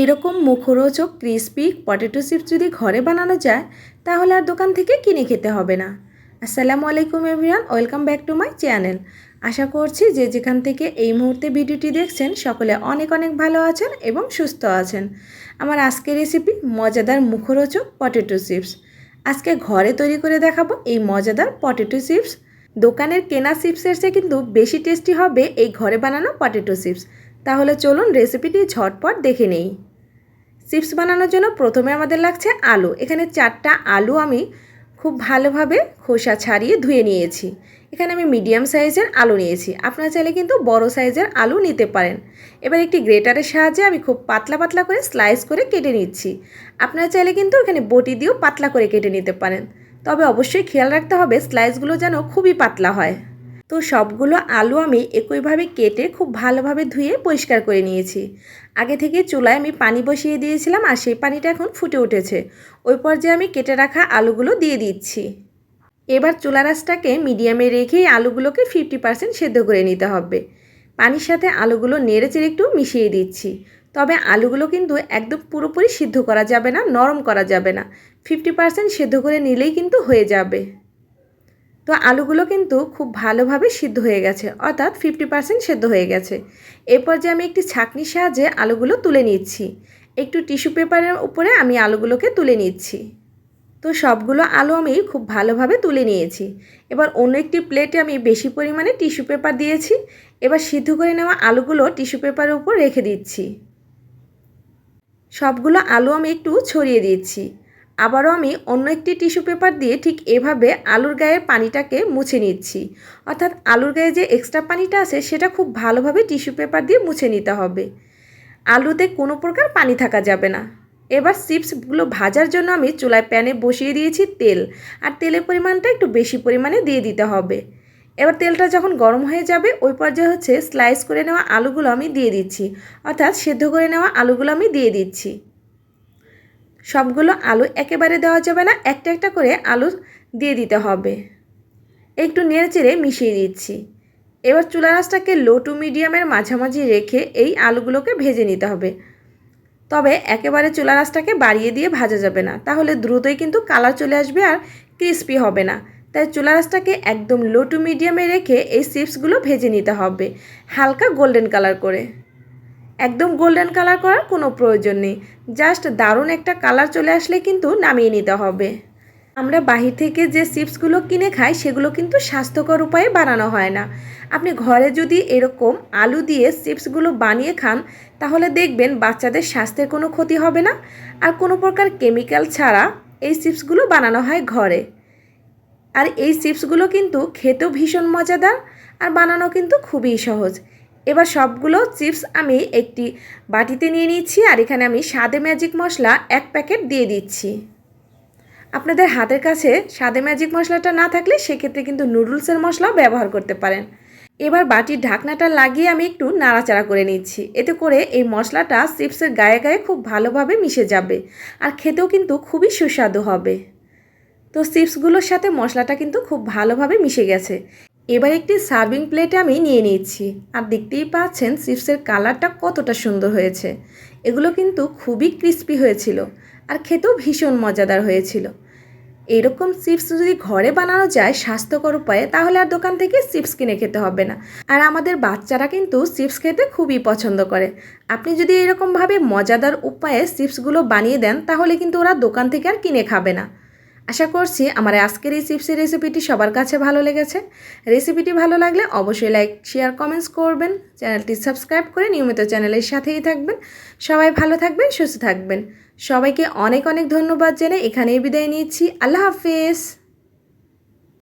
এরকম মুখরোচক crispy potato chips যদি ঘরে বানানো যায়, তাহলে আর দোকান থেকে কিনে খেতে হবে না। আসসালামু আলাইকুম everyone, welcome back to my channel. আশা করছি যে যেখান থেকে এই মুহূর্তে ভিডিওটি দেখছেন, সকলে অনেক অনেক ভালো আছেন এবং সুস্থ আছেন। আমার আজকের রেসিপি মজাদার মুখরোচক পটেটো চিপস আজকে ঘরে তৈরি করে দেখাবো এই মজাদার পটেটো চিপস দোকানের কেনা চিপসের চেয়ে কিন্তু বেশি টেস্টি হবে এই ঘরে বানানো পটেটো চিপস তাহলে চলুন রেসিপিটি ঝটপট দেখে নেই। চিপস বানানোর জন্য প্রথমে আমাদের লাগছে আলু। এখানে চারটা আলু আমি খুব ভালোভাবে খোসা ছাড়িয়ে ধুয়ে নিয়েছি। এখানে আমি মিডিয়াম সাইজের আলু নিয়েছি। আপনারা চাইলে কিন্তু বড় সাইজের আলু নিতে পারেন। এবার একটি গ্রেটারের সাহায্যে আমি খুব পাতলা পাতলা করে স্লাইস করে কেটে নিচ্ছি। আপনারা চাইলে কিন্তু এখানে বটি দিয়েও পাতলা করে কেটে নিতে পারেন। তবে অবশ্যই খেয়াল রাখতে হবে স্লাইসগুলো যেন খুবই পাতলা হয়। তো সবগুলো আলু আমি একইভাবে কেটে খুব ভালোভাবে ধুয়ে পরিষ্কার করে নিয়েছি। আগে থেকে চুলায় আমি পানি বসিয়ে দিয়েছিলাম আর সেই পানিটা এখন ফুটে উঠেছে। ওই পর্যায়ে আমি কেটে রাখা আলুগুলো দিয়ে দিচ্ছি। এবার চুলা রাসটাকে মিডিয়ামে রেখেই আলুগুলোকে ফিফটি পার্সেন্ট সেদ্ধ করে নিতে হবে। পানির সাথে আলুগুলো নেড়ে চেড়ে একটু মিশিয়ে দিচ্ছি। তবে আলুগুলো কিন্তু একদম পুরোপুরি সিদ্ধ করা যাবে না, নরম করা যাবে না। ফিফটি পার্সেন্ট সেদ্ধ করে নিলেই কিন্তু হয়ে যাবে। তো আলুগুলো কিন্তু খুব ভালোভাবে সিদ্ধ হয়ে গেছে, অর্থাৎ ফিফটি পার্সেন্ট সেদ্ধ হয়ে গেছে। এরপর যে আমি একটি ছাঁকনির সাহায্যে আলুগুলো তুলে নিচ্ছি, একটু টিস্যু পেপারের উপরে আমি আলুগুলোকে তুলে নিচ্ছি। তো সবগুলো আলু আমি খুব ভালোভাবে তুলে নিয়েছি। এবার অন্য একটি প্লেটে আমি বেশি পরিমাণে টিস্যু পেপার দিয়েছি। এবার সিদ্ধ করে নেওয়া আলুগুলো টিস্যু পেপারের উপর রেখে দিচ্ছি। সবগুলো আলু আমি একটু ছড়িয়ে দিচ্ছি। আবারও আমি অন্য একটি টিস্যু পেপার দিয়ে ঠিক এভাবে আলুর গায়ের পানিটাকে মুছে নিচ্ছি। অর্থাৎ আলুর গায়ে যে এক্সট্রা পানিটা আছে, সেটা খুব ভালোভাবে টিস্যু পেপার দিয়ে মুছে নিতে হবে। আলুতে কোনো প্রকার পানি থাকা যাবে না। এবার চিপসগুলো ভাজার জন্য আমি চুলায় প্যানে বসিয়ে দিয়েছি তেল, আর তেলের পরিমাণটা একটু বেশি পরিমাণে দিয়ে দিতে হবে। এবার তেলটা যখন গরম হয়ে যাবে, ওই পর্যায়ে হচ্ছে স্লাইস করে নেওয়া আলুগুলো আমি দিয়ে দিচ্ছি। অর্থাৎ সেদ্ধ করে নেওয়া আলুগুলো আমি দিয়ে দিচ্ছি। সবগুলো আলু একেবারে দেওয়া যাবে না, একটা একটা করে আলু দিয়ে দিতে হবে। একটু নেড়ে চেড়ে মিশিয়ে দিচ্ছি। এবার চুলা রাসটাকে লো টু মিডিয়ামের মাঝামাঝি রেখে এই আলুগুলোকে ভেজে নিতে হবে। তবে একেবারে চুলা রাসটাকে বাড়িয়ে দিয়ে ভাজা যাবে না, তাহলে দ্রুতই কিন্তু কালার চলে আসবে আর ক্রিস্পি হবে না। তাই চুলা রাসটাকে একদম লো টু মিডিয়ামে রেখে এই চিপসগুলো ভেজে নিতে হবে, হালকা গোল্ডেন কালার করে। একদম গোল্ডেন কালার করার কোনো প্রয়োজন নেই। জাস্ট দারুণ একটা কালার চলে আসলে কিন্তু নামিয়ে নিতে হবে। আমরা বাহির থেকে যে চিপসগুলো কিনে খাই, সেগুলো কিন্তু স্বাস্থ্যকর উপায়ে বানানো হয় না। আপনি ঘরে যদি এরকম আলু দিয়ে চিপসগুলো বানিয়ে খান, তাহলে দেখবেন বাচ্চাদের স্বাস্থ্যের কোনো ক্ষতি হবে না। আর কোনো প্রকার কেমিক্যাল ছাড়া এই চিপসগুলো বানানো হয় ঘরে। আর এই চিপসগুলো কিন্তু খেতেও ভীষণ মজাদার, আর বানানো কিন্তু খুবই সহজ। এবার সবগুলো চিপস আমি একটি বাটিতে নিয়ে নিচ্ছি আর এখানে আমি স্বাদে ম্যাজিক মশলা এক প্যাকেট দিয়ে দিচ্ছি। আপনাদের হাতের কাছে স্বাদে ম্যাজিক মশলাটা না থাকলে সেক্ষেত্রে কিন্তু নুডলসের মশলাও ব্যবহার করতে পারেন। এবার বাটির ঢাকনাটা লাগিয়ে আমি একটু নাড়াচাড়া করে নিচ্ছি। এতে করে এই মশলাটা চিপসের গায়ে গায়ে খুব ভালোভাবে মিশে যাবে আর খেতেও কিন্তু খুবই সুস্বাদু হবে। তো চিপসগুলোর সাথে মশলাটা কিন্তু খুব ভালোভাবে মিশে গেছে। এবার একটি সার্ভিং প্লেটে আমি নিয়ে নিচ্ছি আর দেখতেই পাচ্ছেন, চিপসের কালারটা কতটা সুন্দর হয়েছে। এগুলো কিন্তু খুবই ক্রিস্পি হয়েছিল আর খেতেও ভীষণ মজাদার হয়েছিল। এরকম চিপস যদি ঘরে বানানো যায় স্বাস্থ্যকর উপায়ে, তাহলে আর দোকান থেকে চিপস কিনে খেতে হবে না। আর আমাদের বাচ্চারা কিন্তু চিপস খেতে খুবই পছন্দ করে। আপনি যদি এরকমভাবে মজাদার উপায়ে চিপসগুলো বানিয়ে দেন, তাহলে কিন্তু ওরা দোকান থেকে আর কিনে খাবে না। আশা করছি আমার আজকের এই চিপসের রেসিপিটি সবার কাছে ভালো লেগেছে। রেসিপিটি ভালো লাগলে অবশ্যই লাইক, শেয়ার, কমেন্টস করবেন। চ্যানেলটি সাবস্ক্রাইব করে নিয়মিত চ্যানেলের সাথেই থাকবেন। সবাই ভালো থাকবেন, সুস্থ থাকবেন। সবাইকে অনেক অনেক ধন্যবাদ জেনে এখানেই বিদায় নিচ্ছি। আল্লাহ হাফেজ।